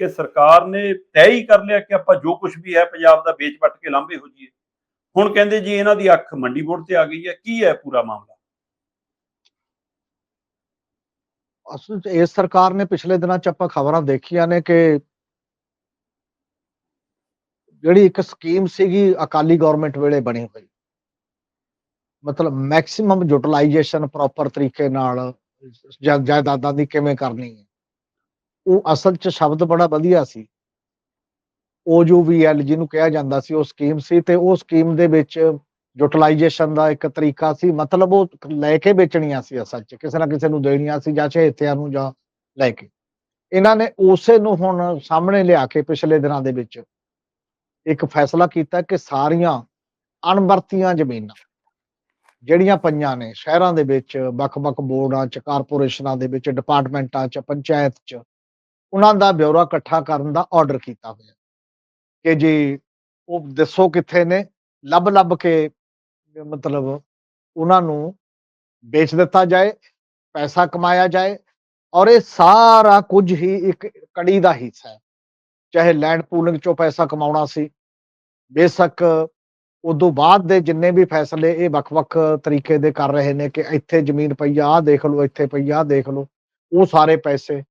ਕਿ ਸਰਕਾਰ ਨੇ ਤੈਅ ਹੀ ਕਰ ਲਿਆ ਕਿ ਆਪਾਂ ਜੋ ਕੁਝ ਵੀ ਹੈ ਪੰਜਾਬ ਦਾ ਵੇਚ ਵੱਟ ਕੇ ਲਾਂਭੇ ਹੋ ਜਾਈਏ। ਹੁਣ ਕਹਿੰਦੇ ਜੀ ਇਹਨਾਂ ਦੀ ਅੱਖ ਮੰਡੀ ਬੋਰਡ ਤੇ ਆ ਗਈ ਹੈ। ਕੀ ਹੈ ਪੂਰਾ ਮਾਮਲਾ? ਅਸਲ 'ਚ ਇਸ ਸਰਕਾਰ ਨੇ ਪਿਛਲੇ ਦਿਨਾਂ 'ਚ ਆਪਾਂ ਖਬਰਾਂ ਦੇਖੀਆਂ ਨੇ ਕਿ ਜਿਹੜੀ ਇੱਕ ਸਕੀਮ ਸੀਗੀ ਅਕਾਲੀ ਗਵਰਨਮੈਂਟ ਵੇਲੇ ਬਣੀ ਹੋਈ। ਮਤਲਬ ਮੈਕਸਿਮਮ ਯੂਟਿਲਾਈਜੇਸ਼ਨ ਪ੍ਰੋਪਰ ਤਰੀਕੇ ਨਾਲ ਜਾਇਦਾਦਾਂ ਦੀ ਕਿਵੇਂ ਕਰਨੀ ਹੈ। ਉਹ ਅਸਲ 'ਚ ਸ਼ਬਦ ਬੜਾ ਵਧੀਆ ਸੀ। OUVL ਜਿਹਨੂੰ ਕਿਹਾ ਜਾਂਦਾ ਸੀ, ਉਹ ਸਕੀਮ ਸੀ ਤੇ ਉਹ ਸਕੀਮ ਦੇ ਵਿੱਚ ਯੂਟਿਲਾਈਜੇਸ਼ਨ ਦਾ ਇੱਕ ਤਰੀਕਾ ਸੀ। ਮਤਲਬ ਉਹ ਲੈ ਕੇ ਵੇਚਣੀਆਂ ਸੀ ਅਸਲ 'ਚ, ਕਿਸੇ ਨਾ ਕਿਸੇ ਨੂੰ ਦੇਣੀਆਂ ਸੀ ਜਾਂ ਚਹੇਤਿਆਂ ਨੂੰ ਜਾਂ ਲੈ ਕੇ। ਇਹਨਾਂ ਨੇ ਉਸੇ ਨੂੰ ਹੁਣ ਸਾਹਮਣੇ ਲਿਆ ਕੇ ਪਿਛਲੇ ਦਿਨਾਂ ਦੇ ਵਿੱਚ ਇੱਕ ਫੈਸਲਾ ਕੀਤਾ ਕਿ ਸਾਰੀਆਂ ਅਣਵਰਤੀਆਂ ਜ਼ਮੀਨਾਂ ਜਿਹੜੀਆਂ ਪਈਆਂ ਨੇ ਸ਼ਹਿਰਾਂ ਦੇ ਵਿੱਚ, ਵੱਖ-ਵੱਖ ਬੋਰਡਾਂ 'ਚ, ਕਾਰਪੋਰੇਸ਼ਨਾਂ ਦੇ ਵਿੱਚ, ਡਿਪਾਰਟਮੈਂਟਾਂ 'ਚ, ਪੰਚਾਇਤ 'ਚ ਉਹਨਾਂ ਦਾ ਬਿਊਰਾ ਇਕੱਠਾ ਕਰਨ ਦਾ ਆਰਡਰ ਕੀਤਾ ਹੋਇਆ। ਕਿ ਜੀ ਉਹ ਦੱਸੋ ਕਿੱਥੇ ਨੇ, ਲੱਭ-ਲੱਭ ਕੇ ਮਤਲਬ ਉਹਨਾਂ ਨੂੰ ਵੇਚ ਦਿੱਤਾ ਜਾਏ, ਪੈਸਾ ਕਮਾਇਆ ਜਾਏ, ਔਰ ਇਹ ਸਾਰਾ ਕੁਝ ਹੀ ਇੱਕ ਕੜੀ ਦਾ ਹਿੱਸਾ ਹੈ। ਚਾਹੇ ਲੈਂਡ ਪੂਲਿੰਗ ਚੋਂ ਪੈਸਾ ਕਮਾਉਣਾ ਸੀ, ਬੇਸ਼ੱਕ ਉਦੋਂ ਬਾਅਦ ਦੇ ਜਿੰਨੇ ਵੀ ਫੈਸਲੇ ਇਹ ਵੱਖ-ਵੱਖ ਤਰੀਕੇ ਦੇ ਕਰ ਰਹੇ ਨੇ ਕਿ ਇੱਥੇ ਜ਼ਮੀਨ ਪਈ ਆ, ਆਹ ਦੇਖ ਲਓ, ਇੱਥੇ ਪਈ ਆ, ਆਹ ਦੇਖ ਲਓ, ਉਹ ਸਾਰੇ ਪੈਸੇ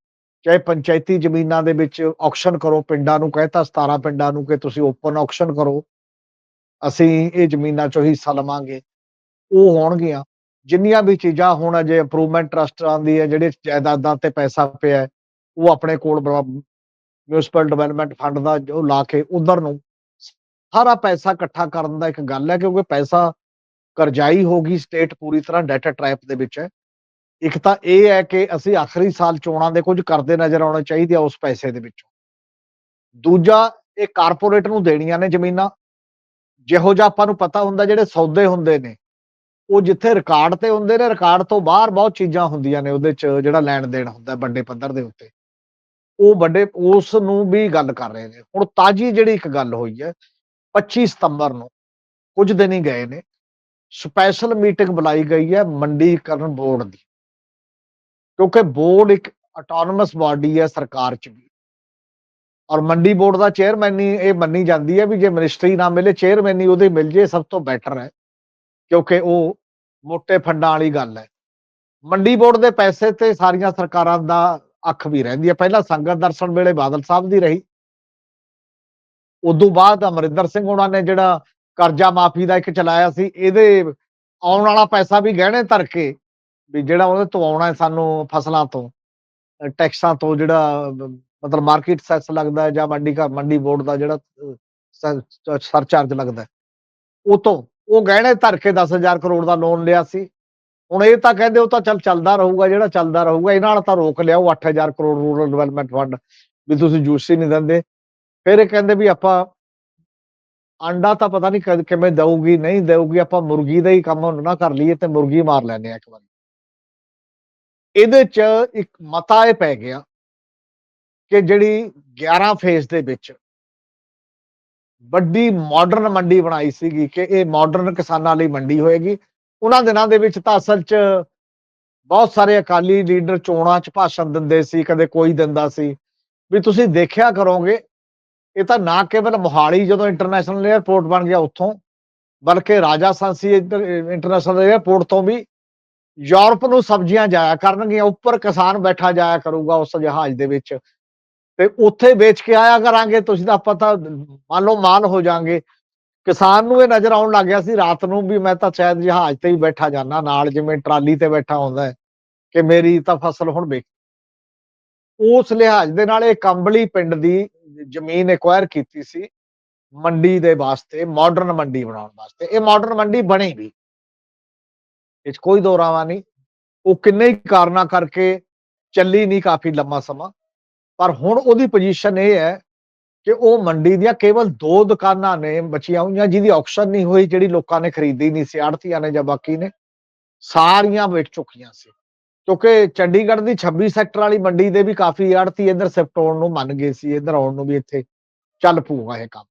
ਚਾਹੇ ਪੰਚਾਇਤੀ ਜ਼ਮੀਨਾਂ ਦੇ ਵਿੱਚ ਆਕਸ਼ਨ ਕਰੋ, ਪਿੰਡਾਂ ਨੂੰ ਕਹਿਤਾ 17 ਪਿੰਡਾਂ ਨੂੰ ਕਿ ਤੁਸੀਂ ਓਪਨ ਆਕਸ਼ਨ ਕਰੋ, ਅਸੀਂ ਇਹ ਜ਼ਮੀਨਾਂ ਚੋਂ ਹਿੱਸਾ ਲਵਾਂਗੇ। ਉਹ ਹੋਣਗੀਆਂ। ਜਿੰਨੀਆਂ ਵੀ ਚੀਜ਼ਾਂ ਹੁਣ ਅਜੇ ਇੰਪਰੂਵਮੈਂਟ ਟਰਸਟਾਂ ਦੀ ਹੈ, ਜਿਹੜੇ ਜਾਇਦਾਦਾਂ ਤੇ ਪੈਸਾ ਪਿਆ ਉਹ ਆਪਣੇ ਕੋਲ ਮਿਊਨਿਸਪਲ ਡਿਵੈਲਪਮੈਂਟ ਫੰਡ ਦਾ ਜੋ ਲਾ ਕੇ ਉਧਰ ਨੂੰ ਸਾਰਾ ਪੈਸਾ ਇਕੱਠਾ ਕਰਨ ਦਾ ਇੱਕ ਗੱਲ ਹੈ, ਕਿਉਂਕਿ ਪੈਸਾ ਕਰਜ਼ਾਈ ਹੋ ਗਈ ਸਟੇਟ ਪੂਰੀ ਤਰ੍ਹਾਂ ਡੈਟਾ ਟ੍ਰੈਪ ਦੇ ਵਿੱਚ ਹੈ। ਇੱਕ ਤਾਂ ਇਹ ਹੈ ਕਿ ਅਸੀਂ ਆਖਰੀ ਸਾਲ ਚੋਣਾਂ ਦੇ ਕੁਝ ਕਰਦੇ ਨਜ਼ਰ ਆਉਣੇ ਚਾਹੀਦੇ ਆ ਉਸ ਪੈਸੇ ਦੇ ਵਿੱਚੋਂ। ਦੂਜਾ, ਇਹ ਕਾਰਪੋਰੇਟ ਨੂੰ ਦੇਣੀਆਂ ਨੇ ਜ਼ਮੀਨਾਂ। ਜਿਹੋ ਜਿਹਾ ਆਪਾਂ ਨੂੰ ਪਤਾ ਹੁੰਦਾ ਜਿਹੜੇ ਸੌਦੇ ਹੁੰਦੇ ਨੇ, ਉਹ ਜਿੱਥੇ ਰਿਕਾਰਡ ਤੇ ਹੁੰਦੇ ਨੇ, ਰਿਕਾਰਡ ਤੋਂ ਬਾਹਰ ਬਹੁਤ ਚੀਜ਼ਾਂ ਹੁੰਦੀਆਂ ਨੇ ਉਹਦੇ ਚ ਜਿਹੜਾ ਲੈਣ ਦੇਣ ਹੁੰਦਾ ਵੱਡੇ ਪੱਧਰ ਦੇ ਉੱਤੇ। ਉਹ ਵੱਡੇ, ਉਸ ਨੂੰ ਵੀ ਗੱਲ ਕਰ ਰਹੇ ਨੇ। ਹੁਣ ਤਾਜੀ ਜਿਹੜੀ ਇੱਕ ਗੱਲ ਹੋਈ ਹੈ 25 ਸਤੰਬਰ ਨੂੰ ਕੁਝ ਦਿਨ ਹੀ ਗਏ ਨੇ, ਸਪੈਸ਼ਲ ਮੀਟਿੰਗ ਬੁਲਾਈ ਗਈ ਹੈ ਮੰਡੀਕਰਨ ਬੋਰਡ ਦੀ। ਕਿਉਂਕਿ ਬੋਰਡ ਇੱਕ ਆਟੋਨਮਸ ਬਾਡੀ ਹੈ ਸਰਕਾਰ ਚ ਵੀ। ਔਰ ਮੰਡੀ ਬੋਰਡ ਦਾ ਚੇਅਰਮੈਨ ਹੀ ਇਹ ਮੰਨੀ ਜਾਂਦੀ ਹੈ ਵੀ ਜੇ ਮਿਨਿਸਟਰੀ ਨਾ ਮਿਲੇ ਚੇਅਰਮੈਨ ਹੀ ਉਹਦੇ ਮਿਲ ਜੇ ਸਭ ਤੋਂ ਬੈਟਰ ਹੈ। ਕਿਉਂਕਿ ਉਹ ਮੋٹے ਫੰਡਾਂ ਵਾਲੀ ਗੱਲ ਹੈ। ਮੰਡੀ ਬੋਰਡ ਦੇ ਪੈਸੇ ਤੇ ਸਾਰੀਆਂ ਸਰਕਾਰਾਂ ਦਾ ਅੱਖ ਵੀ ਰਹਿੰਦੀ ਹੈ। ਪਹਿਲਾਂ ਸੰਗਤ ਦਰਸ਼ਨ ਵੇਲੇ ਬਾਦਲ ਸਾਹਿਬ ਦੀ ਰਹੀ। ਉਦੋਂ ਬਾਅਦ ਅਮਰਿੰਦਰ ਸਿੰਘ ਉਹਨਾਂ ਨੇ ਜਿਹੜਾ ਕਰਜ਼ਾ ਮਾਫੀ ਦਾ ਇੱਕ ਚਲਾਇਆ ਸੀ, ਇਹਦੇ ਆਉਣ ਵਾਲਾ ਪੈਸਾ ਵੀ ਗਹਿਣੇ ਧਰ ਕੇ ਵੀ ਜਿਹੜਾ ਉਹਦੇ ਤੋਂ ਆਉਣਾ ਸਾਨੂੰ ਫਸਲਾਂ ਤੋਂ ਟੈਕਸਾਂ ਤੋਂ ਜਿਹੜਾ ਮਤਲਬ ਮਾਰਕੀਟ ਸੈਸ ਲੱਗਦਾ ਜਾਂ ਮੰਡੀ ਦਾ ਮੰਡੀ ਬੋਰਡ ਦਾ ਜਿਹੜਾ ਸਰਚਾਰਜ ਲੱਗਦਾ ਉਹ ਤੋਂ, ਉਹ ਗਹਿਣੇ ਧਰ ਕੇ 10000 ਕਰੋੜ ਦਾ ਲੋਨ ਲਿਆ ਸੀ। ਹੁਣ ਇਹ ਤਾਂ ਕਹਿੰਦੇ ਉਹ ਤਾਂ ਚੱਲ ਚੱਲਦਾ ਰਹੂਗਾ, ਜਿਹੜਾ ਚੱਲਦਾ ਰਹੂਗਾ, ਇਹਨਾਂ ਨਾਲ ਤਾਂ ਰੋਕ ਲਿਆ, ਉਹ 8000 ਕਰੋੜ ਰੂਰਲ ਡਿਵੈਲਪਮੈਂਟ ਫੰਡ ਵੀ ਤੁਸੀਂ ਜੂਸ ਹੀ ਨਹੀਂ ਦਿੰਦੇ। ਫਿਰ ਇਹ ਕਹਿੰਦੇ ਵੀ ਆਪਾਂ ਅੰਡਾ ਤਾਂ ਪਤਾ ਨਹੀਂ ਕਿਵੇਂ ਦਊਗੀ, ਨਹੀਂ ਦਊਗੀ, ਆਪਾਂ ਮੁਰਗੀ ਦਾ ਹੀ ਕੰਮ ਨਾ ਕਰ ਲਈਏ ਤੇ ਮੁਰਗੀ ਮਾਰ ਲੈਨੇ ਆ ਇੱਕ ਵਾਰੀ। ਇਹਦੇ ਚ ਇੱਕ ਮਤਾ ਇਹ ਪੈ ਗਿਆ ਕਿ ਜਿਹੜੀ 11 ਫੇਸ ਦੇ ਵਿੱਚ ਵੱਡੀ ਮਾਡਰਨ ਮੰਡੀ ਬਣਾਈ ਸੀਗੀ ਕਿ ਇਹ ਮਾਡਰਨ ਕਿਸਾਨਾਂ ਲਈ ਮੰਡੀ ਹੋਏਗੀ। ਉਹਨਾਂ ਦਿਨਾਂ ਦੇ ਵਿੱਚ ਤਾਂ ਅਸਲ 'ਚ ਬਹੁਤ ਸਾਰੇ ਅਕਾਲੀ ਲੀਡਰ ਚੋਣਾਂ 'ਚ ਭਾਸ਼ਣ ਦਿੰਦੇ ਸੀ, ਕਦੇ ਕੋਈ ਦਿੰਦਾ ਸੀ। ਵੀ ਤੁਸੀਂ ਦੇਖਿਆ ਕਰੋਗੇ, ਇਹ ਤਾਂ ਨਾ ਕੇਵਲ ਮੋਹਾਲੀ ਜਦੋਂ ਇੰਟਰਨੈਸ਼ਨਲ 에ਅਰਪੋਰਟ ਬਣ ਗਿਆ ਉੱਥੋਂ, ਬਲਕਿ ਰਾਜਾ ਸਾਂਸੀ ਇੰਟਰਨੈਸ਼ਨਲ 에ਅਰਪੋਰਟ ਤੋਂ ਵੀ ਯੂਰਪ ਨੂੰ ਸਬਜ਼ੀਆਂ ਜਾਇਆ ਕਰਨਗੀਆਂ, ਉੱਪਰ ਕਿਸਾਨ ਬੈਠਾ ਜਾਇਆ ਕਰੂਗਾ ਉਸ ਜਹਾਜ਼ ਦੇ ਵਿੱਚ। ਤੇ ਉੱਥੇ ਵੇਚ ਕੇ ਆਇਆ ਕਰਾਂਗੇ, ਤੁਸੀਂ ਤਾਂ ਪਤਾ ਮੰਨ ਲਓ ਮਾਲ ਹੋ ਜਾਾਂਗੇ। ਕਿਸਾਨ ਨੂੰ ਇਹ ਨਜ਼ਰ ਆਉਣ ਲੱਗ ਗਿਆ ਸੀ, ਰਾਤ ਨੂੰ ਵੀ ਮੈਂ ਤਾਂ ਸ਼ਾਇਦ ਜਹਾਜ਼ ਤੇ ਹੀ ਬੈਠਾ ਜਾਣਾ ਨਾਲ ਜਿਵੇਂ ਟਰਾਲੀ ਤੇ ਬੈਠਾ ਹੁੰਦਾ ਕਿ ਮੇਰੀ ਤਾਂ ਫਸਲ ਹੁਣ ਵੇਚ ਉਸ ਲਿਹਾਜ਼ ਦੇ ਨਾਲ ਇਹ ਕੰਬਲੀ ਪਿੰਡ ਦੀ ਜ਼ਮੀਨ ਐਕਵਾਇਰ ਕੀਤੀ ਸੀ, ਮੰਡੀ ਦੇ ਵਾਸਤੇ ਮਾਡਰਨ ਮੰਡੀ ਬਣਾਉਣ ਵਾਸਤੇ। ਇਹ ਮਾਡਰਨ ਮੰਡੀ ਬਣੀ ਵੀ। ਇਹ ਕੋਈ ਦੋਰਾਵਾ ਨਹੀਂ। ਉਹ ਕਿੰਨੇ ਹੀ ਕਾਰਨਾਂ ਕਰਕੇ ਚੱਲੀ ਨਹੀਂ ਕਾਫੀ ਲੰਮਾ ਸਮਾਂ। ਪਰ ਹੁਣ ਉਹਦੀ ਪੋਜੀਸ਼ਨ ਇਹ ਹੈ ਕਿ ਉਹ ਮੰਡੀ ਦੀਆਂ ਕੇਵਲ ਦੋ ਦੁਕਾਨਾਂ ਨੇ ਬਚੀਆਂ ਹੋਈਆਂ, ਜਿਹਦੀ ਆਕਸ਼ਨ ਨਹੀਂ ਹੋਈ, ਜਿਹੜੀ ਲੋਕਾਂ ਨੇ ਖਰੀਦੀ ਨਹੀਂ ਸੀ, ਆੜਤੀਆਂ ਨੇ ਜਾਂ ਬਾਕੀ ਨੇ, ਸਾਰੀਆਂ ਵਿਕ ਚੁੱਕੀਆਂ ਸੀ। ਕਿਉਂਕਿ ਚੰਡੀਗੜ੍ਹ ਦੀ 26 ਸੈਕਟਰ ਵਾਲੀ ਮੰਡੀ ਦੇ ਵੀ ਕਾਫੀ ਆੜਤੀ ਇੱਧਰ ਸ਼ਿਫਟ ਹੋਣ ਨੂੰ ਮੰਨ ਗਏ ਸੀ, ਇੱਧਰ ਆਉਣ ਨੂੰ ਵੀ ਇੱਥੇ ਚੱਲ ਪੂਗਾ ਇਹ ਕੰਮ।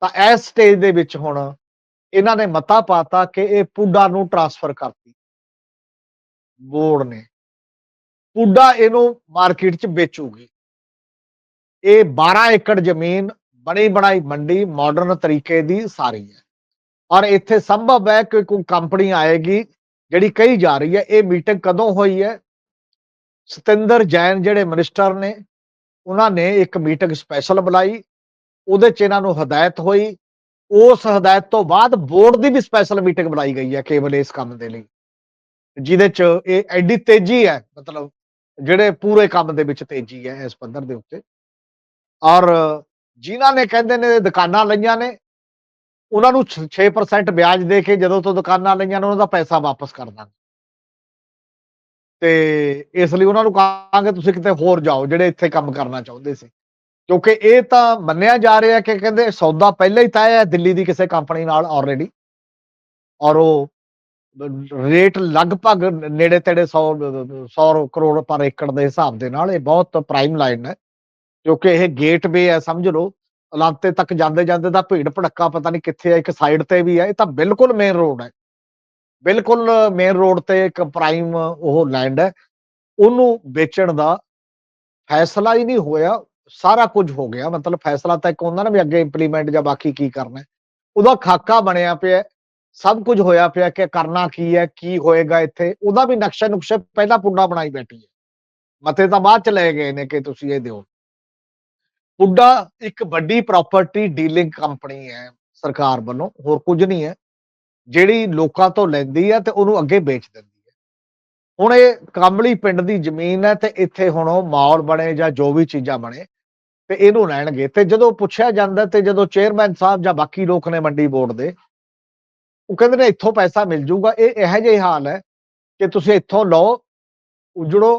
ਤਾਂ ਇਸ ਸਟੇਜ ਦੇ ਵਿੱਚ ਹੁਣ ਇਹਨਾਂ ਨੇ ਮਤਾ ਪਾਤਾ ਕਿ ਇਹ ਪੁੱਡਾ ਨੂੰ ਟ੍ਰਾਂਸਫਰ ਕਰਤੀ। ਬੋਰਡ ਨੇ। ਪੁੱਡਾ ਇਹਨੂੰ ਮਾਰਕੀਟ 'ਚ ਵੇਚੂਗੀ। ਇਹ 12 ਏਕੜ ਜ਼ਮੀਨ ਬਣੀ ਬਣਾਈ ਮੰਡੀ ਮਾਡਰਨ ਤਰੀਕੇ ਦੀ ਸਾਰੀ ਹੈ। ਔਰ ਇੱਥੇ ਸੰਭਵ ਹੈ ਕਿ ਕੋਈ ਕੰਪਨੀ ਆਏਗੀ ਜਿਹੜੀ ਕਹੀ ਜਾ ਰਹੀ ਹੈ, ਇਹ ਮੀਟਿੰਗ ਕਦੋਂ ਹੋਈ ਹੈ? ਸਤਿੰਦਰ ਜੈਨ ਜਿਹੜੇ ਮਿਨਿਸਟਰ ਨੇ, ਉਹਨਾਂ ਨੇ ਇੱਕ ਮੀਟਿੰਗ ਸਪੈਸ਼ਲ ਬੁਲਾਈ। ਉਹਦੇ ਚ ਇਹਨਾਂ ਨੂੰ ਹਦਾਇਤ ਹੋਈ ਉਸ ਹਦਾਇਤ ਤੋਂ ਬਾਅਦ ਬੋਰਡ ਦੀ ਵੀ ਸਪੈਸ਼ਲ ਮੀਟਿੰਗ ਬੁਲਾਈ ਗਈ ਹੈ ਕੇਵਲ ਇਸ ਕੰਮ ਦੇ ਲਈ। ਜਿਹਦੇ ਚ ਇਹ ਐਡੀ ਤੇਜ਼ੀ ਹੈ, ਮਤਲਬ ਜਿਹੜੇ ਪੂਰੇ ਕੰਮ ਦੇ ਵਿੱਚ ਤੇਜ਼ੀ ਹੈ ਇਸ ਪੱਧਰ ਦੇ ਉੱਤੇ। ਔਰ ਜਿਨ੍ਹਾਂ ਨੇ ਕਹਿੰਦੇ ਨੇ ਦੁਕਾਨਾਂ ਲਈਆਂ ਨੇ, ਉਹਨਾਂ ਨੂੰ 6% ਵਿਆਜ ਦੇ ਕੇ ਜਦੋਂ ਤੋਂ ਦੁਕਾਨਾਂ ਲਈਆਂ ਨੇ, ਉਹਨਾਂ ਦਾ ਪੈਸਾ ਵਾਪਸ ਕਰ ਦਾਂਗੇ। ਤੇ ਇਸ ਲਈ ਉਹਨਾਂ ਨੂੰ ਕਹਾਂਗੇ, ਤੁਸੀਂ ਕਿਤੇ ਹੋਰ ਜਾਓ ਜਿਹੜੇ ਇੱਥੇ ਕੰਮ ਕਰਨਾ ਚਾਹੁੰਦੇ ਸੀ। ਕਿਉਂਕਿ ਇਹ ਤਾਂ ਮੰਨਿਆ ਜਾ ਰਿਹਾ ਕਿ ਕਹਿੰਦੇ ਸੌਦਾ ਪਹਿਲਾਂ ਹੀ ਤੈਅ ਹੈ ਦਿੱਲੀ ਦੀ ਕਿਸੇ ਕੰਪਨੀ ਨਾਲ ਆਲਰੇਡੀ ਔਰ ਉਹ ਰੇਟ ਲਗਭਗ ਨੇੜੇ ਤੇੜੇ 100 100 ਕਰੋੜ ਪਰ ਏਕੜ ਦੇ ਹਿਸਾਬ ਦੇ ਨਾਲ ਇਹ ਬਹੁਤ ਪ੍ਰਾਈਮ ਲਾਈਨ ਹੈ। ਕਿਉਂਕਿ ਇਹ ਗੇਟਵੇ ਹੈ, ਸਮਝ ਲਓ, ਅਲਾਂਤੇ ਤੱਕ ਜਾਂਦੇ ਜਾਂਦੇ ਦਾ ਭੀੜ ਭੜੱਕਾ ਪਤਾ ਨਹੀਂ ਕਿੱਥੇ ਹੈ, ਇੱਕ ਸਾਈਡ ਤੇ ਵੀ ਹੈ, ਇਹ ਤਾਂ ਬਿਲਕੁਲ ਮੇਨ ਰੋਡ ਹੈ। ਬਿਲਕੁਲ ਮੇਨ ਰੋਡ ਤੇ ਇੱਕ ਪ੍ਰਾਈਮ ਉਹ ਲੈਂਡ ਹੈ। ਉਹਨੂੰ ਵੇਚਣ ਦਾ ਫੈਸਲਾ ਹੀ ਨਹੀਂ ਹੋਇਆ। ਸਾਰਾ ਕੁਝ ਹੋ ਗਿਆ। ਮਤਲਬ ਫੈਸਲਾ ਤਾਂ ਇੱਕ ਹੁੰਦਾ ਨਾ ਵੀ ਅੱਗੇ ਇੰਪਲੀਮੈਂਟ ਜਾਂ ਬਾਕੀ ਕੀ ਕਰਨਾ। ਉਹਦਾ ਖਾਕਾ ਬਣਿਆ ਪਿਆ ਸਭ ਕੁਝ ਹੋਇਆ ਪਿਆ ਕਿ ਕਰਨਾ ਕੀ ਹੈ, ਕੀ ਹੋਏਗਾ ਇੱਥੇ। ਉਹਦਾ ਵੀ ਨਕਸ਼ਾ ਨੁਕਸ਼ੇ ਪਹਿਲਾਂ ਪੁੱਡਾ ਬਣਾਈ ਬੈਠੀ ਹੈ। ਮਤੇ ਤਾਂ ਬਾਅਦ ਚ ਲੈ ਗਏ ਨੇ ਕਿ ਤੁਸੀਂ ਇਹ ਦਿਓ। ਪੁੱਡਾ ਇੱਕ ਵੱਡੀ ਪ੍ਰਾਪਰਟੀ ਡੀਲਿੰਗ ਕੰਪਨੀ ਹੈ ਸਰਕਾਰ ਵੱਲੋਂ, ਹੋਰ ਕੁਝ ਨਹੀਂ ਹੈ। ਜਿਹੜੀ ਲੋਕਾਂ ਤੋਂ ਲੈਂਦੀ ਹੈ ਤੇ ਉਹਨੂੰ ਅੱਗੇ ਵੇਚ ਦਿੰਦੀ ਹੈ। ਹੁਣ ਇਹ ਕਾਮਲੀ ਪਿੰਡ ਦੀ ਜ਼ਮੀਨ ਹੈ ਤੇ ਇੱਥੇ ਹੁਣ ਉਹ ਮਾਲ ਬਣੇ ਜਾਂ ਜੋ ਵੀ ਚੀਜ਼ਾਂ ਬਣੇ ਤੇ ਇਹਨੂੰ ਲੈਣਗੇ। ਤੇ ਜਦੋਂ ਪੁੱਛਿਆ ਜਾਂਦਾ ਤੇ ਜਦੋਂ ਚੇਅਰਮੈਨ ਸਾਹਿਬ ਜਾਂ ਬਾਕੀ ਲੋਕ ਨੇ ਮੰਡੀ ਬੋਰਡ ਦੇ, ਉਹ ਕਹਿੰਦੇ ਨੇ ਇੱਥੋਂ ਪੈਸਾ ਮਿਲ ਜਾਊਗਾ। ਇਹ ਇਹੋ ਜਿਹਾ ਹਾਲ ਹੈ ਕਿ ਤੁਸੀਂ ਇੱਥੋਂ ਲਓ, ਉਜੜੋ।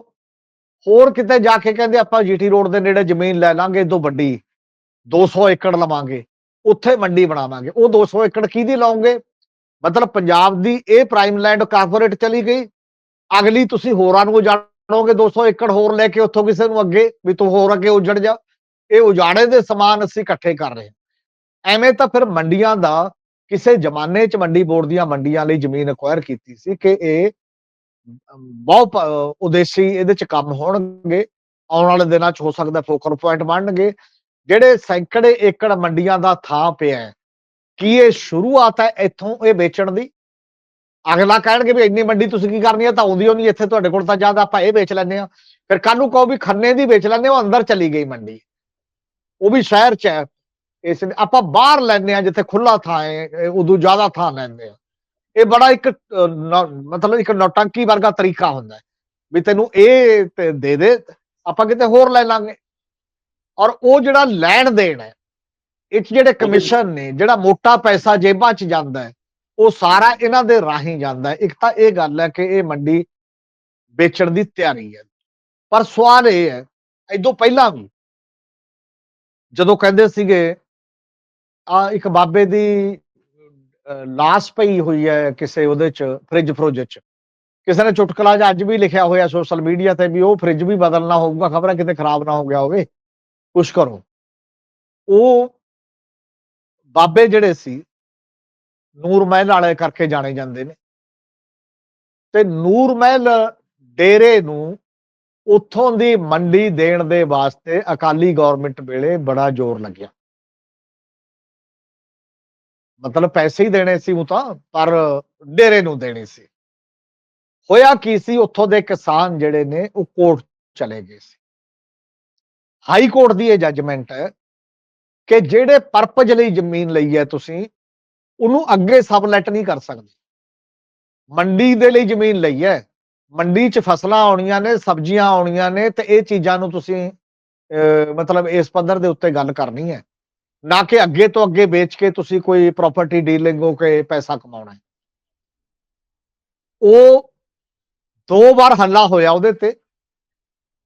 ਹੋਰ ਕਿਤੇ ਜਾ ਕੇ ਕਹਿੰਦੇ ਆਪਾਂ ਜੀਟੀ ਰੋਡ ਦੇ ਨੇੜੇ ਜ਼ਮੀਨ ਲੈ ਲਾਂਗੇ ਇਦੋਂ ਵੱਡੀ 200 ਏਕੜ ਲਵਾਂਗੇ, ਉੱਥੇ ਮੰਡੀ ਬਣਾਵਾਂਗੇ। ਉਹ 200 ਏਕੜ ਕਿਹਦੀ ਲਾਉਂਗੇ ਮਤਲਬ ਪੰਜਾਬ ਦੀ ਇਹ ਪ੍ਰਾਈਮ ਲੈਂਡ ਕਾਰਪੋਰੇਟ ਚਲੀ ਗਈ। ਅਗਲੀ ਤੁਸੀਂ ਹੋਰਾਂ ਨੂੰ ਉਜਾੜੋਗੇ 200 ਏਕੜ ਹੋਰ ਲੈ ਕੇ ਉੱਥੋਂ ਕਿਸੇ ਨੂੰ ਅੱਗੇ, ਵੀ ਤੂੰ ਹੋਰ ਅੱਗੇ ਉਜੜ ਜਾ। ਇਹ ਉਜਾੜੇ ਦੇ ਸਮਾਨ ਅਸੀਂ ਇਕੱਠੇ ਕਰ ਰਹੇ ਹਾਂ। ਐਵੇਂ ਤਾਂ ਫਿਰ ਮੰਡੀਆਂ ਦਾ, ਕਿਸੇ ਜ਼ਮਾਨੇ 'ਚ ਮੰਡੀ ਬੋਰਡ ਦੀਆਂ ਮੰਡੀਆਂ ਲਈ ਜ਼ਮੀਨ ਅਕਵਾਇਰ ਕੀਤੀ ਸੀ ਕਿ ਇਹ ਬਹੁਤ ਉਦੇਸ਼ੀ ਇਹਦੇ 'ਚ ਕੰਮ ਹੋਣਗੇ, ਆਉਣ ਵਾਲੇ ਦਿਨਾਂ 'ਚ ਹੋ ਸਕਦਾ ਫੋਕਲ ਪੁਆਇੰਟ ਬਣਨਗੇ। ਜਿਹੜੇ ਸੈਂਕੜੇ ਏਕੜ ਮੰਡੀਆਂ ਦਾ ਥਾਂ ਪਿਆ ਕੀ ਇਹ ਸ਼ੁਰੂਆਤ ਹੈ ਇੱਥੋਂ ਇਹ ਵੇਚਣ ਦੀ? ਅਗਲਾ ਕਹਿਣਗੇ ਵੀ ਇੰਨੀ ਮੰਡੀ ਤੁਸੀਂ ਕੀ ਕਰਨੀ ਹੈ? ਤਾਂ ਆਉਂਦੀ ਨਹੀਂ ਇੱਥੇ ਤੁਹਾਡੇ ਕੋਲ ਤਾਂ ਜ਼ਿਆਦਾ ਆਪਾਂ ਇਹ ਵੇਚ ਲੈਂਦੇ ਆ ਫਿਰ ਕੱਲ ਨੂੰ ਕਹੋ ਵੀ ਖੰਨੇ ਦੀ ਵੇਚ ਲੈਂਦੇ ਉਹ ਅੰਦਰ ਚਲੀ ਗਈ ਮੰਡੀ। ਉਹ ਵੀ ਸ਼ਹਿਰ 'ਚ ਹੈ। ਇਸ ਆਪਾਂ ਬਾਹਰ ਲੈਂਦੇ ਆ ਜਿੱਥੇ ਖੁੱਲਾ ਥਾਂ ਹੈ ਉਦੋਂ ਜ਼ਿਆਦਾ ਥਾਂ ਲੈਂਦੇ ਆ ਇਹ ਬੜਾ ਇੱਕ ਮਤਲਬ ਇੱਕ ਨੌਟੰਕੀ ਵਰਗਾ ਤਰੀਕਾ ਹੁੰਦਾ ਹੈ। ਵੀ ਤੈਨੂੰ ਇਹ ਤੇ ਦੇ ਦੇ, ਆਪਾਂ ਕਿਤੇ ਹੋਰ ਲੈ ਲਾਂਗੇ। ਔਰ ਉਹ ਜਿਹੜਾ ਲੈਣ ਦੇਣ ਹੈ, ਇਹ 'ਚ ਜਿਹੜੇ ਕਮਿਸ਼ਨ ਨੇ, ਜਿਹੜਾ ਮੋਟਾ ਪੈਸਾ ਜੇਬਾਂ 'ਚ ਜਾਂਦਾ ਹੈ, ਉਹ ਸਾਰਾ ਇਹਨਾਂ ਦੇ ਰਾਹੀਂ ਜਾਂਦਾ ਹੈ। ਇੱਕ ਤਾਂ ਇਹ ਗੱਲ ਹੈ ਕਿ ਇਹ ਮੰਡੀ ਵੇਚਣ ਦੀ ਤਿਆਰੀ ਹੈ। ਪਰ ਸਵਾਲ ਇਹ ਹੈ, ਇਦੋਂ ਪਹਿਲਾਂ ਵੀ ਜਦੋਂ ਕਹਿੰਦੇ ਸੀਗੇ, ਆ ਇੱਕ ਬਾਬੇ ਦੀ ਲਾਸ਼ ਪਈ ਹੋਈ ਹੈ ਕਿਸੇ ਉਹਦੇ 'ਚ, ਫ੍ਰਿਜ ਫਰੋਜ 'ਚ। ਕਿਸੇ ਨੇ ਚੁਟਕਲਾ ਜਿਹਾ ਅੱਜ ਵੀ ਲਿਖਿਆ ਹੋਇਆ ਸੋਸ਼ਲ ਮੀਡੀਆ ਤੇ ਵੀ ਉਹ ਫ੍ਰਿਜ ਵੀ ਬਦਲਣਾ ਹੋਊਗਾ, ਖ਼ਬਰਾਂ ਕਿਤੇ ਖਰਾਬ ਨਾ ਹੋ ਗਿਆ ਹੋਵੇ, ਕੁਛ ਕਰੋ। ਉਹ ਬਾਬੇ ਜਿਹੜੇ ਸੀ, ਨੂਰ ਮਹਿਲ ਵਾਲੇ ਕਰਕੇ ਜਾਣੇ ਜਾਂਦੇ ਨੇ। ਤੇ ਨੂਰ ਮਹਿਲ ਡੇਰੇ ਨੂੰ ਉੱਥੋਂ ਦੀ ਮੰਡੀ ਦੇਣ ਦੇ ਵਾਸਤੇ ਅਕਾਲੀ ਗਵਰਨਮੈਂਟ ਵੇਲੇ ਬੜਾ ਜ਼ੋਰ ਲੱਗਿਆ। ਮਤਲਬ ਪੈਸੇ ਹੀ ਦੇਣੇ ਸੀ ਉਹ ਤਾਂ, ਪਰ ਡੇਰੇ ਨੂੰ ਦੇਣੇ ਸੀ। ਹੋਇਆ ਕੀ ਸੀ, ਉੱਥੋਂ ਦੇ ਕਿਸਾਨ ਜਿਹੜੇ ਨੇ, ਉਹ ਕੋਰਟ ਚਲੇ ਗਏ ਸੀ। ਹਾਈ ਕੋਰਟ ਦੀ ਇਹ ਜੱਜਮੈਂਟ ਹੈ ਕਿ ਜਿਹੜੇ ਪਰਪਜ ਲਈ ਜ਼ਮੀਨ ਲਈ ਹੈ ਤੁਸੀਂ, ਉਹਨੂੰ ਅੱਗੇ ਸਬਲੈਟ ਨਹੀਂ ਕਰ ਸਕਦੇ। ਮੰਡੀ ਦੇ ਲਈ ਜ਼ਮੀਨ ਲਈ ਹੈ ਮੰਡੀ 'ਚ ਫਸਲਾਂ ਆਉਣੀਆਂ ਨੇ ਸਬਜ਼ੀਆਂ ਆਉਣੀਆਂ ਨੇ ਤੇ ਇਹ ਚੀਜ਼ਾਂ ਨੂੰ ਤੁਸੀਂ ਅਹ, ਮਤਲਬ ਇਸ ਪੱਧਰ ਦੇ ਉੱਤੇ ਗੱਲ ਕਰਨੀ ਹੈ। ਨਾ ਕਿ ਅੱਗੇ ਤੋਂ ਅੱਗੇ ਵੇਚ ਕੇ ਤੁਸੀਂ ਕੋਈ ਪ੍ਰਾਪਰਟੀ ਡੀਲਿੰਗ ਹੋ ਕੇ ਪੈਸਾ ਕਮਾਉਣਾ ਹੈ। ਉਹ ਦੋ ਵਾਰ ਹੱਲਾ ਹੋਇਆ ਉਹਦੇ ਤੇ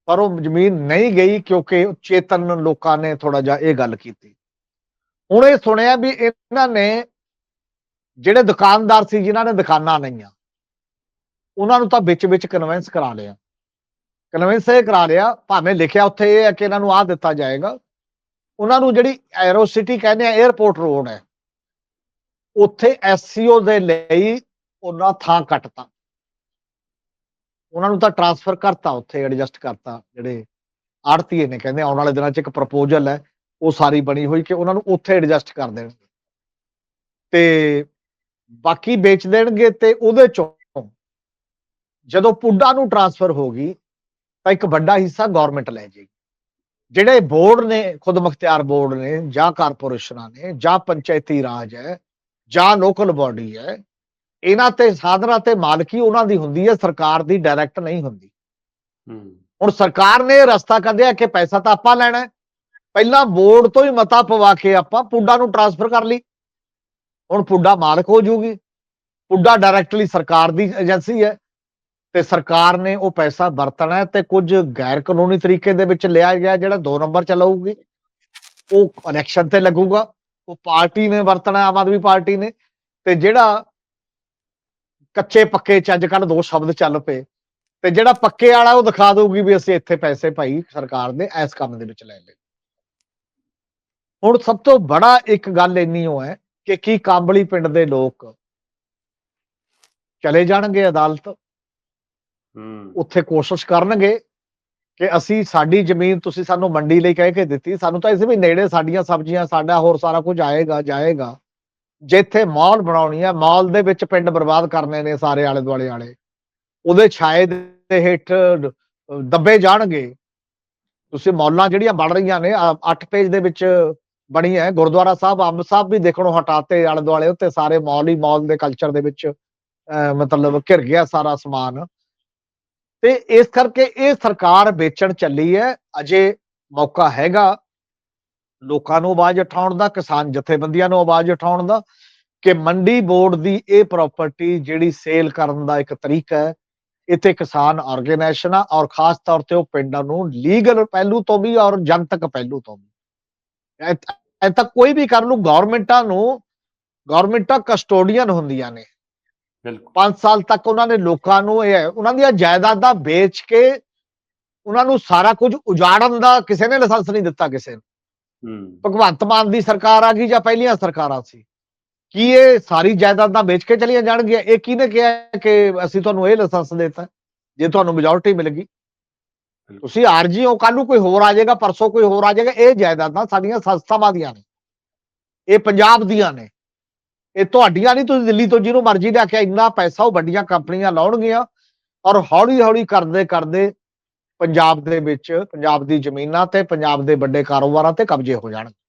ਪਰ ਉਹ ਜ਼ਮੀਨ ਨਹੀਂ ਗਈ ਕਿਉਂਕਿ ਚੇਤਨ ਲੋਕਾਂ ਨੇ ਥੋੜਾ ਜਿਹਾ ਇਹ ਗੱਲ ਕੀਤੀ। ਹੁਣ ਇਹ ਸੁਣਿਆ ਵੀ ਇਹਨਾਂ ਨੇ ਜਿਹੜੇ ਦੁਕਾਨਦਾਰ ਸੀ ਜਿਨ੍ਹਾਂ ਨੇ ਦੁਕਾਨਾਂ ਲਈਆਂ ਉਹਨਾਂ ਨੂੰ ਤਾਂ ਵਿੱਚ ਵਿੱਚ ਕਨਵਿੰਸ ਕਰਾ ਲਿਆ। ਕਨਵਿੰਸ ਇਹ ਕਰਾ ਲਿਆ, ਭਾਵੇਂ ਲਿਖਿਆ ਉੱਥੇ ਇਹ ਹੈ ਕਿ ਇਹਨਾਂ ਨੂੰ ਆਹ ਦਿੱਤਾ ਜਾਏਗਾ। ਉਹਨਾਂ ਨੂੰ ਜਿਹੜੀ ਐਰੋ ਸਿਟੀ ਕਹਿੰਦੇ ਆ 에어ਪੋਰਟ ਰੋਡ ਹੈ ਉੱਥੇ ਐਸਸੀਓ ਦੇ ਲਈ ਉਹਨਾਂ ਥਾਂ ਕੱਟਤਾ। ਉਹਨਾਂ ਨੂੰ ਤਾਂ ਟ੍ਰਾਂਸਫਰ ਕਰਤਾ ਉੱਥੇ ਐਡਜਸਟ ਕਰਤਾ। ਜਿਹੜੇ ਆੜਤੀਏ ਨੇ ਕਹਿੰਦੇ, ਆਉਣ ਵਾਲੇ ਦਿਨਾਂ 'ਚ ਇੱਕ ਪ੍ਰਪੋਜ਼ਲ ਹੈ, ਉਹ ਸਾਰੀ ਬਣੀ ਹੋਈ ਕਿ ਉਹਨਾਂ ਨੂੰ ਉੱਥੇ ਐਡਜਸਟ ਕਰ ਦੇਣਗੇ। ਤੇ ਬਾਕੀ ਵੇਚ ਦੇਣਗੇ ਤੇ ਉਹਦੇ ਚੋਂ ਜਦੋਂ ਪੁੱਡਾ ਨੂੰ ਟਰਾਂਸਫਰ ਹੋ ਗਈ ਤਾਂ ਇੱਕ ਵੱਡਾ ਹਿੱਸਾ ਗਵਰਨਮੈਂਟ ਲੈ ਜਾਏਗੀ। ਜਿਹੜੇ ਬੋਰਡ ਨੇ ਖੁਦ ਮੁਖਤਿਆਰ ਬੋਰਡ ਨੇ ਜਾਂ ਕਾਰਪੋਰੇਸ਼ਨਾਂ ਨੇ ਜਾਂ ਪੰਚਾਇਤੀ ਰਾਜ ਹੈ ਜਾਂ ਲੋਕਲ ਬਾਡੀ ਹੈ ਇਹਨਾਂ ਤੇ ਸਾਧਨਾ ਤੇ ਮਾਲਕੀ ਉਹਨਾਂ ਦੀ ਹੁੰਦੀ ਹੈ ਸਰਕਾਰ ਦੀ ਡਾਇਰੈਕਟ ਨਹੀਂ ਹੁੰਦੀ। ਹੂੰ। ਹੁਣ ਸਰਕਾਰ ਨੇ ਰਸਤਾ ਕੱਢਿਆ ਕਿ ਪੈਸਾ ਤਾਂ ਆਪਾਂ ਲੈਣਾ। ਪਹਿਲਾਂ ਬੋਰਡ ਤੋਂ ਹੀ ਮਤਾ ਪਵਾ ਕੇ ਆਪਾਂ ਪੁੱਡਾ ਨੂੰ ਟਰਾਂਸਫਰ ਕਰ ਲਈ। ਹੁਣ ਪੁੱਡਾ ਮਾਲਕ ਹੋ ਜੂਗੀ। ਪੁੱਡਾ ਡਾਇਰੈਕਟਲੀ ਸਰਕਾਰ ਦੀ ਏਜੰਸੀ ਹੈ। ਤੇ ਸਰਕਾਰ ਨੇ ਉਹ ਪੈਸਾ ਵਰਤਣਾ ਤੇ ਕੁਝ ਗੈਰ ਕਾਨੂੰਨੀ ਤਰੀਕੇ ਦੇ ਵਿੱਚ ਲਿਆ ਗਿਆ ਜਿਹੜਾ 2 ਨੰਬਰ ਚਲਾਊਗੀ। ਉਹ ਇਲੈਕਸ਼ਨ ਤੇ ਲੱਗੂਗਾ। ਉਹ ਪਾਰਟੀ ਨੇ ਵਰਤਣਾ ਆਮ ਆਦਮੀ ਪਾਰਟੀ ਨੇ। ਤੇ ਜਿਹੜਾ ਕੱਚੇ ਪੱਕੇ ਚ ਅੱਜ ਕੱਲ ਦੋ ਸ਼ਬਦ ਚੱਲ ਪਏ। ਤੇ ਜਿਹੜਾ ਪੱਕੇ ਵਾਲਾ ਉਹ ਦਿਖਾ ਦਊਗੀ ਵੀ ਅਸੀਂ ਇੱਥੇ ਪੈਸੇ ਭਾਈ ਸਰਕਾਰ ਦੇ ਇਸ ਕੰਮ ਦੇ ਵਿੱਚ ਲੈ ਲਏ। ਹੁਣ ਸਭ ਤੋਂ ਬੜਾ ਇੱਕ ਗੱਲ ਇੰਨੀ ਹੋ ਹੈ ਕਿ ਕੀ ਕਾਂਬਲੀ ਪਿੰਡ ਦੇ ਲੋਕ ਚਲੇ ਜਾਣਗੇ ਅਦਾਲਤ। ਉੱਥੇ ਕੋਸ਼ਿਸ਼ ਕਰਨਗੇ ਕਿ ਅਸੀਂ ਸਾਡੀ ਜ਼ਮੀਨ ਤੁਸੀਂ ਸਾਨੂੰ ਮੰਡੀ ਲਈ ਕਹਿ ਕੇ ਦਿੱਤੀ। ਸਾਨੂੰ ਤਾਂ ਇਸ ਵੀ ਨੇੜੇ ਸਾਡੀਆਂ ਸਬਜ਼ੀਆਂ, ਸਾਡਾ ਹੋਰ ਸਾਰਾ ਕੁਝ ਆਏਗਾ, ਜਾਏਗਾ। ਜਿੱਥੇ ਮਾਲ ਬਣਾਉਣੀ ਹੈ ਮਾਲ ਦੇ ਵਿੱਚ ਪਿੰਡ ਬਰਬਾਦ ਕਰਨੇ ਨੇ ਸਾਰੇ ਆਲੇ ਦੁਆਲੇ ਵਾਲੇ। ਉਹਦੇ ਛਾਏ ਦੇ ਹੇਠ ਦੱਬੇ ਜਾਣਗੇ। ਤੁਸੀਂ ਮੌਲਾਂ ਜਿਹੜੀਆਂ ਬਣ ਰਹੀਆਂ ਨੇ 8 ਪੇਜ ਦੇ ਵਿੱਚ ਬਣੀ ਹੈ ਗੁਰਦੁਆਰਾ ਸਾਹਿਬ, ਅੰਬ ਸਾਹਿਬ ਵੀ ਦੇਖਣੋਂ ਹਟਾਤੇ ਆਲੇ ਦੁਆਲੇ ਉੱਤੇ ਸਾਰੇ ਮੌਲ ਹੀ ਮੌਲ ਦੇ ਕਲਚਰ ਦੇ ਵਿੱਚ, ਅਹ ਮਤਲਬ ਘਿਰ ਗਿਆ ਸਾਰਾ ਸਮਾਨ। ਤੇ ਇਸ ਕਰਕੇ ਇਹ ਸਰਕਾਰ ਵੇਚਣ ਚੱਲੀ ਹੈ। ਅਜੇ ਮੌਕਾ ਹੈਗਾ ਲੋਕਾਂ ਨੂੰ ਆਵਾਜ਼ ਉਠਾਉਣ ਦਾ, ਕਿਸਾਨ ਜਥੇਬੰਦੀਆਂ ਨੂੰ ਆਵਾਜ਼ ਉਠਾਉਣ ਦਾ ਕਿ ਮੰਡੀ ਬੋਰਡ ਦੀ ਇਹ ਪ੍ਰਾਪਰਟੀ ਜਿਹੜੀ ਸੇਲ ਕਰਨ ਦਾ ਇੱਕ ਤਰੀਕਾ ਹੈ, ਇੱਥੇ ਕਿਸਾਨ ਆਰਗੇਨਾਈਜੇਸ਼ਨ ਆ ਔਰ ਖਾਸ ਤੌਰ ਤੇ ਉਹ ਪਿੰਡਾਂ ਨੂੰ ਲੀਗਲ ਪਹਿਲੂ ਤੋਂ ਵੀ ਔਰ ਜਨਤਕ ਪਹਿਲੂ ਤੋਂ ਵੀ। ਐ ਤਾਂ ਕੋਈ ਵੀ ਕਰ ਲੂ ਗਵਰਨਮੈਂਟਾਂ ਨੂੰ ਗਵਰਨਮੈਂਟਾਂ ਕਸਟੋਡੀਅਨ ਹੁੰਦੀਆਂ ਨੇ। ਬਿਲਕੁਲ। 5 ਸਾਲ ਤੱਕ ਉਹਨਾਂ ਨੇ ਲੋਕਾਂ ਨੂੰ ਇਹ ਉਹਨਾਂ ਦੀਆਂ ਜਾਇਦਾਦਾਂ ਵੇਚ ਕੇ ਉਹਨਾਂ ਨੂੰ ਸਾਰਾ ਕੁਝ ਉਜਾੜਨ ਦਾ ਕਿਸੇ ਨੇ ਲਾਇਸੈਂਸ ਨਹੀਂ ਦਿੱਤਾ ਕਿਸੇ ਨੂੰ। ਹੂੰ। ਭਗਵੰਤ ਮਾਨ ਦੀ ਸਰਕਾਰ ਆ ਗਈ ਜਾਂ ਪਹਿਲੀਆਂ ਸਰਕਾਰਾਂ ਸੀ? ਕੀ ਇਹ ਸਾਰੀ ਜਾਇਦਾਦਾਂ ਵੇਚ ਕੇ ਚਲੀਆਂ ਜਾਣਗੀਆਂ? ਇਹ ਕਿਹਨੇ ਕਿਹਾ ਕਿ ਅਸੀਂ ਤੁਹਾਨੂੰ ਇਹ ਲਾਇਸੈਂਸ ਦੇਤਾ? ਜੇ ਤੁਹਾਨੂੰ ਮੈਜੋਰਟੀ ਮਿਲ ਗਈ। ਤੁਸੀਂ ਆਰਜੀ ਹੋ ਕੱਲ ਨੂੰ ਕੋਈ ਹੋਰ ਆ ਜਾਏਗਾ ਪਰਸੋਂ ਕੋਈ ਹੋਰ ਆ ਜਾਏਗਾ ਇਹ ਜਾਇਦਾਦਾਂ ਸਾਡੀਆਂ ਸੰਸਥਾਵਾਂ ਦੀਆਂ ਨੇ। ਇਹ ਪੰਜਾਬ ਦੀਆਂ ਨੇ। ਇਹ ਤੁਹਾਡੀਆਂ ਨਹੀਂ, ਤੁਸੀਂ ਦਿੱਲੀ ਤੋਂ ਜਿਹਨੂੰ ਮਰਜ਼ੀ ਲਿਆ ਕੇ ਇੰਨਾ ਪੈਸਾ ਉਹ ਵੱਡੀਆਂ ਕੰਪਨੀਆਂ ਲਾਉਣਗੀਆਂ ਔਰ ਹੌਲੀ ਹੌਲੀ ਕਰਦੇ ਕਰਦੇ ਪੰਜਾਬ ਦੇ ਵਿੱਚ, ਪੰਜਾਬ ਦੀ ਜ਼ਮੀਨਾਂ ਤੇ, ਪੰਜਾਬ ਦੇ ਵੱਡੇ ਕਾਰੋਬਾਰਾਂ ਤੇ ਕਬਜ਼ੇ ਹੋ ਜਾਣਗੇ।